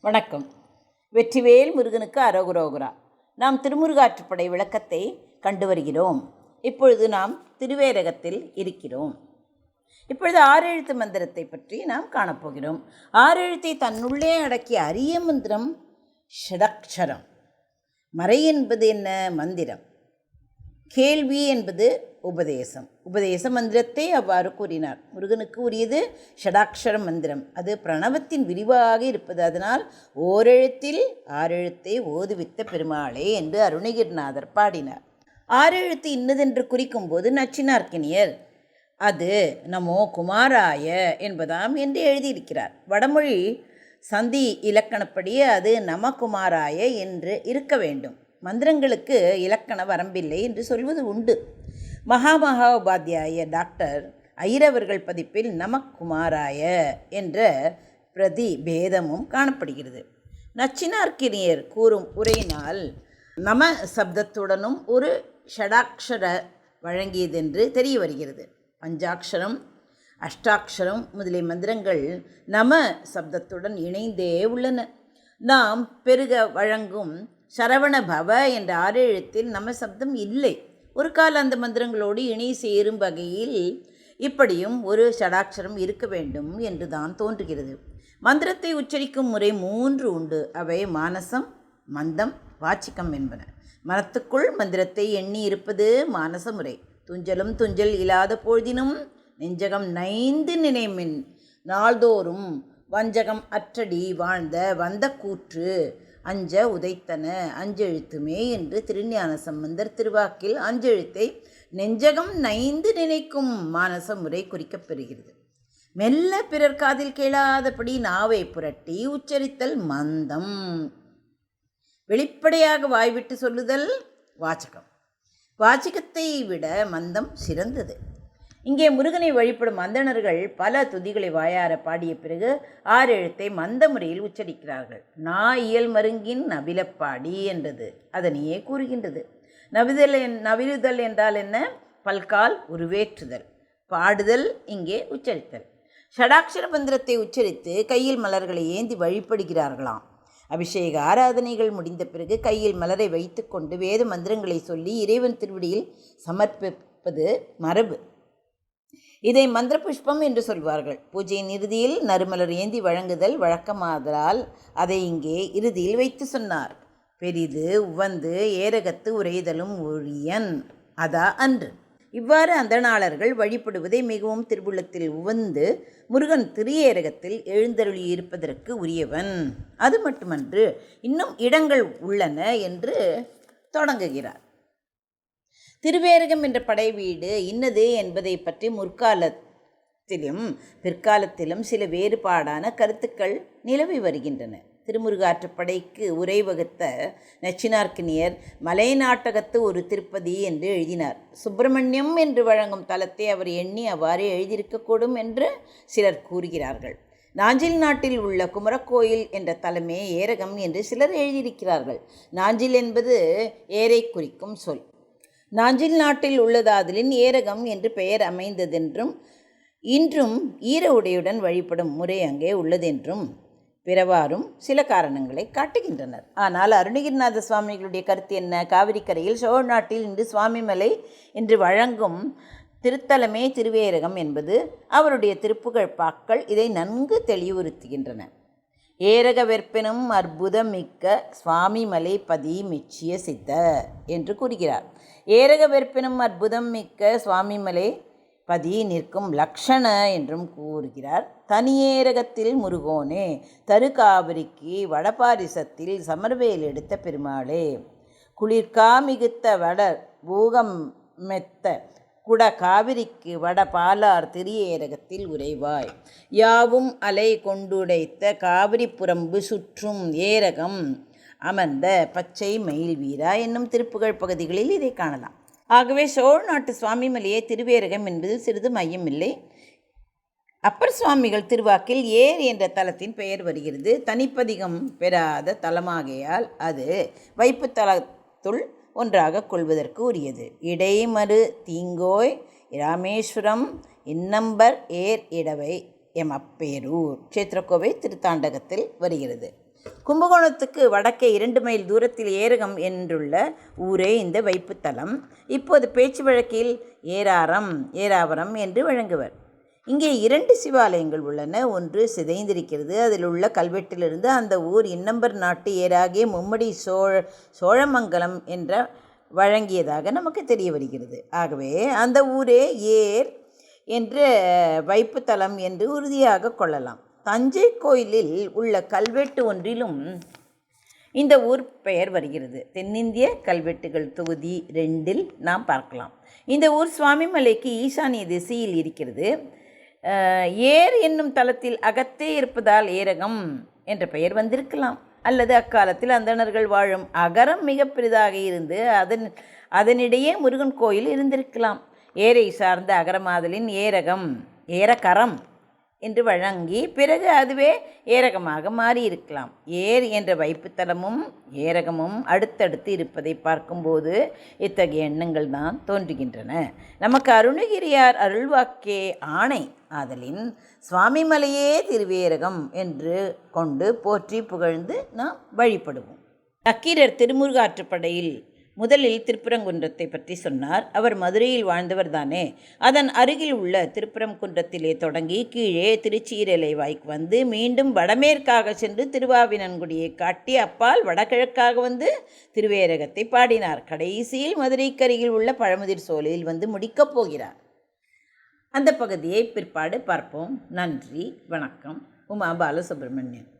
வணக்கம். வெற்றிவேல் முருகனுக்கு அரோகுரோகுரா. நாம் திருமுருகாற்றுப்படை விளக்கத்தை கண்டு வருகிறோம். இப்பொழுது நாம் திருவேரகத்தில் இருக்கிறோம். இப்பொழுது ஆறெழுத்து மந்திரத்தை பற்றி நாம் காணப்போகிறோம். ஆறெழுத்தை தன்னுள்ளே அடக்கிய அரிய மந்திரம் ஷடக்ஷரம். மறை என்பது என்ன மந்திரம்? கேள்வி என்பது உபதேசம். உபதேச மந்திரத்தை அவ்வாறு கூறினார். முருகனுக்கு உரியது ஷடாக்ஷர மந்திரம். அது பிரணவத்தின் விரிவாக இருப்பது. அதனால் ஓரெழுத்தில் ஆறெழுத்தை ஓதுவித்த பெருமாளே என்று அருணகிரிநாதர் பாடினார். ஆறெழுத்து இன்னதென்று குறிக்கும்போது நச்சினார்க்கினியர் அது நமோ குமாராய என்பதாம் என்று எழுதியிருக்கிறார். வடமொழி சந்தி இலக்கணப்படி அது நமகுமாராய என்று இருக்க வேண்டும். மந்திரங்களுக்கு இலக்கண வரம்பில்லை என்று சொல்வது உண்டு. மகாமகா உபாத்தியாய டாக்டர் ஐரவர்கள் பதிப்பில் நமக்குமாராய என்ற பிரதி பேதமும் காணப்படுகிறது. நச்சினார்க்கினியர் கூறும் உரையினால் நம சப்தத்துடனும் ஒரு ஷடாக்ஷர வழங்கியதென்று தெரிய வருகிறது. பஞ்சாட்சரம் அஷ்டாட்சரம் முதலிய மந்திரங்கள் நம சப்தத்துடன் இணைந்தே உள்ளன. நாம் பெருக வழங்கும் சரவண பவ என்ற ஆறெழுத்தில் நம்ம சப்தம் இல்லை. ஒரு கால அந்த மந்திரங்களோடு இணை சேரும் வகையில் இப்படியும் ஒரு ஷடாட்சரம் இருக்க வேண்டும் என்று தான் தோன்றுகிறது. மந்திரத்தை உச்சரிக்கும் முறை மூன்று உண்டு. அவை மானசம் மந்தம் வாச்சிக்கம் என்பன. மனத்துக்குள் மந்திரத்தை எண்ணி இருப்பது மானச முறை. துஞ்சலும் துஞ்சல் இல்லாத பொழுதினும் நெஞ்சகம் நைந்து நினைமின். நாள்தோறும் வஞ்சகம் அற்றடி வாழ்ந்த வந்த கூற்று அஞ்ச உதைத்தன அஞ்செழுத்துமே என்று திருஞான சம்பந்தர் திருவாக்கில் அஞ்செழுத்தை நெஞ்சகம் நைந்து நினைக்கும் மானச முறை குறிக்கப்பெறுகிறது மெல்ல பிறர் காதில் கேளாதபடி நாவை புரட்டி உச்சரித்தல் மந்தம். வெளிப்படையாக வாய்விட்டு சொல்லுதல் வாச்சகம். வாச்சகத்தை விட மந்தம் சிறந்தது. இங்கே முருகனை வழிபடும் அந்தணர்கள் பல துதிகளை வாயார பாடிய பிறகு ஆறு எழுத்தை மந்த முறையில் உச்சரிக்கிறார்கள். நா இயல் மருங்கின் நபிலப்பாடி என்றது. அதனையே கூறுகின்றது. நவிதல் என் நவிலுதல் என்றால் என்ன? பல்கால் உருவேற்றுதல். பாடுதல் இங்கே உச்சரித்தல். ஷடாட்சர மந்திரத்தை உச்சரித்து கையில் மலர்களை ஏந்தி வழிபடுகிறார்களாம். அபிஷேக ஆராதனைகள் முடிந்த பிறகு கையில் மலரை வைத்துக்கொண்டு வேத மந்திரங்களை சொல்லி இறைவன் திருவடியில் சமர்ப்பிப்பது மரபு. இதை மந்திர புஷ்பம் என்று சொல்வார்கள். பூஜையின் இறுதியில் நறுமலர் ஏந்தி வழங்குதல் வழக்கமாதலால் அதை இங்கே இறுதியில் வைத்து சொன்னார். பெரிது உவந்து ஏரகத்து உரைதலும் ஒழியன். அதா அன்று. இவ்வாறு அந்தணாளர்கள் வழிபடுவதை மிகவும் திருவுள்ளத்தில் உவந்து முருகன் திரியேரகத்தில் எழுந்தருளியிருப்பதற்கு உரியவன். அது மட்டுமன்று. இன்னும் இடங்கள் உள்ளன என்று தொடங்குகிறார். திருவேரகம் என்ற படை வீடு இன்னது என்பதை பற்றி முற்காலத்திலும் பிற்காலத்திலும் சில வேறுபாடான கருத்துக்கள் நிலவி வருகின்றன. திருமுருகாற்றுப்படைக்கு உரை வகுத்த நச்சினார்க்கினியர் மலைநாட்டகத்து ஒரு திருப்பதி என்று எழுதினார். சுப்பிரமணியம் என்று வழங்கும் தலத்தை அவர் எண்ணி அவ்வாறு எழுதியிருக்கக்கூடும் என்று சிலர் கூறுகிறார்கள். நாஞ்சில் நாட்டில் உள்ள குமரக்கோயில் என்ற தலமே ஏரகம் என்று சிலர் எழுதியிருக்கிறார்கள். நாஞ்சில் என்பது ஏரை குறிக்கும் சொல். நாஞ்சில் நாட்டில் உள்ளதாதலின் ஏரகம் என்று பெயர் அமைந்ததென்றும் இன்றும் ஈர உடையுடன் வழிபடும் முறை அங்கே உள்ளதென்றும் பிறவாறும் சில காரணங்களை காட்டுகின்றனர். ஆனால் அருணகிரிநாத சுவாமிகளுடைய கருத்து என்ன? காவிரிக்கரையில் சோழ நாட்டில் இன்று சுவாமிமலை என்று வழங்கும் திருத்தலமே திருவேரகம் என்பது அவருடைய திருப்புகழ் பாக்கள் இதை நன்கு தெளிவுறுத்துகின்றன. ஏரக வெற்பெனும் அற்புதம் மிக்க சுவாமிமலை பதி மெச்சிய சித்த என்று கூறுகிறார். ஏரக வெற்பெனும் அற்புதம் மிக்க சுவாமிமலை பதி நிற்கும் லக்ஷண என்றும் கூறுகிறார். தனியேரகத்தில் முருகோனே தருகாவிரிக்கு வடபாரிசத்தில் சமர்வேல் எடுத்த பெருமாளே குளிர்கா மிகுத்த வட பூகம் மெத்த குட காவிரிக்கு வட பாலார் திரியேரகத்தில் உறைவாய். யாவும் அலை கொண்டுடைத்த காவிரிப்புறம்பு சுற்றும் ஏரகம் அமர்ந்த பச்சை மயில் வீரா என்னும் திருப்புகழ் பகுதிகளில் இதை காணலாம். ஆகவே சோழ நாட்டு சுவாமிமலையே திருவேரகம் என்பதில் சிறிது மையமில்லை. அப்பர் சுவாமிகள் திருவாக்கில் ஏர் என்ற தலத்தின் பெயர் வருகிறது. தனிப்பதிகம் பெறாத தலமாகையால் அது வைப்பு தலத்துள் ஒன்றாக கொள்வதற்கு உரியது. இடைமறு தீங்கோய் ராமேஸ்வரம் இன்னம்பர் ஏர் இடவை எம் அப்பேரூர். க்ஷேத்திரக்கோவை திருத்தாண்டகத்தில் வருகிறது. கும்பகோணத்துக்கு வடக்கே இரண்டு மைல் தூரத்தில் ஏரகம் என்றுள்ள ஊரே இந்த வைப்புத்தலம். இப்போது பேச்சு வழக்கில் ஏராரம் ஏராவரம் என்று வழங்குவர். இங்கே இரண்டு சிவாலயங்கள் உள்ளன. ஒன்று சிதைந்திருக்கிறது. அதில் உள்ள கல்வெட்டிலிருந்து அந்த ஊர் இன்னம்பர் நாட்டு ஏராகிய மும்மடி சோழ சோழமங்கலம் என்ற வழங்கியதாக நமக்கு தெரிய வருகிறது. ஆகவே அந்த ஊரே ஏர் என்ற வைப்புத்தலம் என்று உறுதியாக கொள்ளலாம். தஞ்சை கோயிலில் உள்ள கல்வெட்டு ஒன்றிலும் இந்த ஊர் பெயர் வருகிறது. தென்னிந்திய கல்வெட்டுகள் தொகுதி ரெண்டில் நாம் பார்க்கலாம். இந்த ஊர் சுவாமிமலைக்கு ஈசானிய திசையில் இருக்கிறது. ஏர் என்னும் தலத்தில் அகத்தே இருப்பதால் ஏரகம் என்ற பெயர் வந்திருக்கலாம். அல்லது அக்காலத்தில் அந்தணர்கள் வாழும் அகரம் மிக பெரிதாக இருந்து அதன் அதனிடையே முருகன் கோயில் இருந்திருக்கலாம். ஏரை சார்ந்த அகரமாதலின் ஏரகம் ஏரகரம். என்று வழங்கி பிறகு அதுவே ஏரகமாக மாறியிருக்கலாம். ஏர் என்ற வைப்புத்தலமும் ஏரகமும் அடுத்தடுத்து இருப்பதை பார்க்கும்போது இத்தகைய எண்ணங்கள் தான் தோன்றுகின்றன. நமக்கு அருணகிரியார் அருள்வாக்கே ஆணை. ஆதலின் சுவாமிமலையே திருவேரகம் என்று கொண்டு போற்றி புகழ்ந்து நாம் வழிபடுவோம். நக்கீரர் திருமுருகாற்றுப்படையில் முதலில் திருப்புறங்குன்றத்தை பற்றி சொன்னார். அவர் மதுரையில் வாழ்ந்தவர் தானே. அதன் அருகில் உள்ள திருப்புறங்குன்றத்திலே தொடங்கி கீழே திருச்சீரலை வாய்க்கு வந்து மீண்டும் வடமேற்காக சென்று திருவாவினன்குடியை காட்டி அப்பால் வடகிழக்காக வந்து திருவேரகத்தை பாடினார். கடைசியில் மதுரைக்கு அருகில் உள்ள பழமுதிர் சோலையில் வந்து முடிக்கப் போகிறார். அந்த பகுதியை பிற்பாடு பார்ப்போம். நன்றி. வணக்கம். உமா பாலசுப்ரமணியன்.